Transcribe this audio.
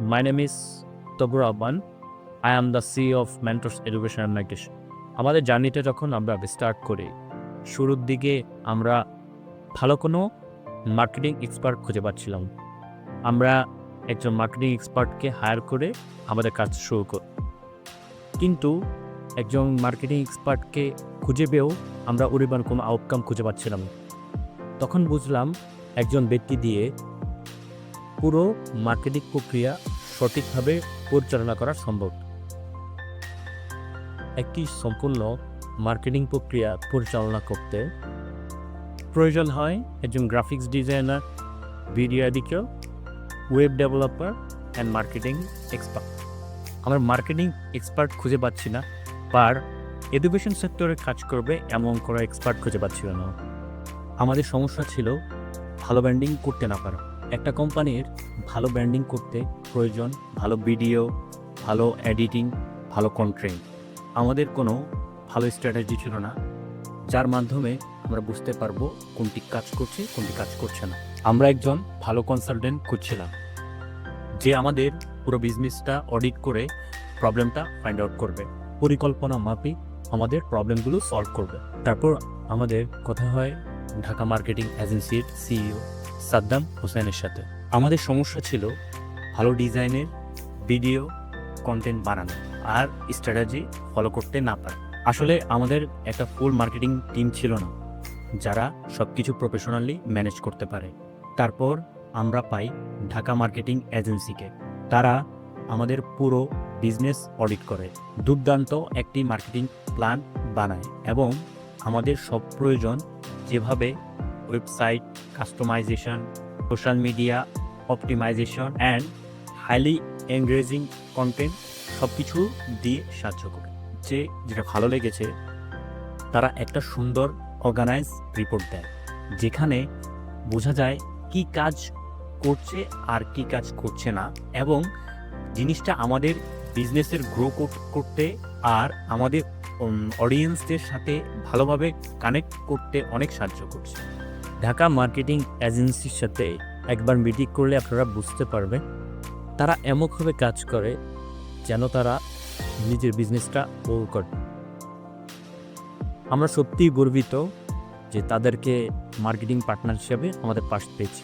My name is Tabur Abban. I am the CEO of Mentors Education and Migration. আমাদের জার্নিটা যখন আমরা start করি, শুরুর দিকে আমরা ভালো কোনো মার্কেটিং এক্সপার্ট খুঁজে পাচ্ছিলাম আমরা একজন মার্কেটিং এক্সপার্টকে হায়ার করে আমাদের কাজ শুরু করি কিন্তু একজন মার্কেটিং এক্সপার্টকে খুঁজে পেয়েও আমরা পরিমাণ কোনো আউটকাম খুঁজে পাচ্ছিলাম তখন বুঝলাম একজন ব্যক্তি দিয়ে পুরো মার্কেটিং প্রক্রিয়া সঠিকভাবে পরিচালনা করা সম্ভব। একটি সম্পূর্ণ মার্কেটিং প্রক্রিয়া পরিচালনা করতে প্রয়োজন হয় একজন graphics designer, video editor, web developer and marketing expert. আমার মার্কেটিং এক্সপার্ট খুঁজে পাচ্ছি না পার এডুকেশন সেক্টরে কাজ করবে এমন কোনো এক্সপার্ট খুঁজে পাচ্ছিল না। আমাদের সমস্যা ছিল ভালো ব্র্যান্ডিং করতে না পারা। একটা কোম্পানির ভালো ব্র্যান্ডিং করতে প্রয়োজন ভালো ভিডিও, ভালো এডিটিং, ভালো কন্টেন্ট আমাদের কোনো ভালো স্ট্র্যাটেজি ছিল না, যার মাধ্যমে আমরা বুঝতে পারব কোনটি কাজ করছে, কোনটি কাজ করছে না। আমরা একজন ভালো কনসালটেন্ট খুঁজছিলাম, যে আমাদের পুরো বিজনেসটা অডিট করে প্রবলেমটা ফাইন্ড আউট করবে। পরিকল্পনা মাফিক আমাদের প্রবলেমগুলো সলভ করবে। তারপর আমাদের কথা হয় ঢাকা মার্কেটিং এজেন্সির সিইও সাদ্দাম হোসেনের সাথে। আমাদের সমস্যা ছিল ভালো ডিজাইনের ভিডিও কন্টেন্ট বানানো আর স্ট্র্যাটেজি ফলো করতে না পারে। আসলে আমাদের একটা ফুল মার্কেটিং টিম ছিল না, যারা সব কিছু প্রফেশনালি ম্যানেজ করতে পারে। তারপর আমরা পাই ঢাকা মার্কেটিং এজেন্সিকে তারা আমাদের পুরো বিজনেস অডিট করে, দুর্দান্ত একটি মার্কেটিং প্ল্যান বানায় এবং আমাদের সব প্রয়োজন যেভাবে website customization social media optimization and highly engaging content সব কিছু দিয়ে সাহায্য করে। যে যেটা ভালো লেগেছে, তারা একটা সুন্দর অর্গানাইজ রিপোর্ট দেয়, যেখানে বোঝা যায় কি কাজ করছে আর কি কাজ করছে না, এবং জিনিসটা আমাদের বিজনেসের গ্রো করতে আর আমাদের অডিয়েন্সদের সাথে ভালোভাবে কানেক্ট করতে অনেক সাহায্য করছে। ঢাকা মার্কেটিং এজেন্সির সাথে একবার মিটিং করলে আপনারা বুঝতে পারবেন তারা এমনভাবে কাজ করে যেন তারা নিজের বিজনেসটা ও করে। আমরা সত্যিই গর্বিত যে তাদেরকে মার্কেটিং পার্টনার হিসেবে আমাদের পাশ পেয়েছি।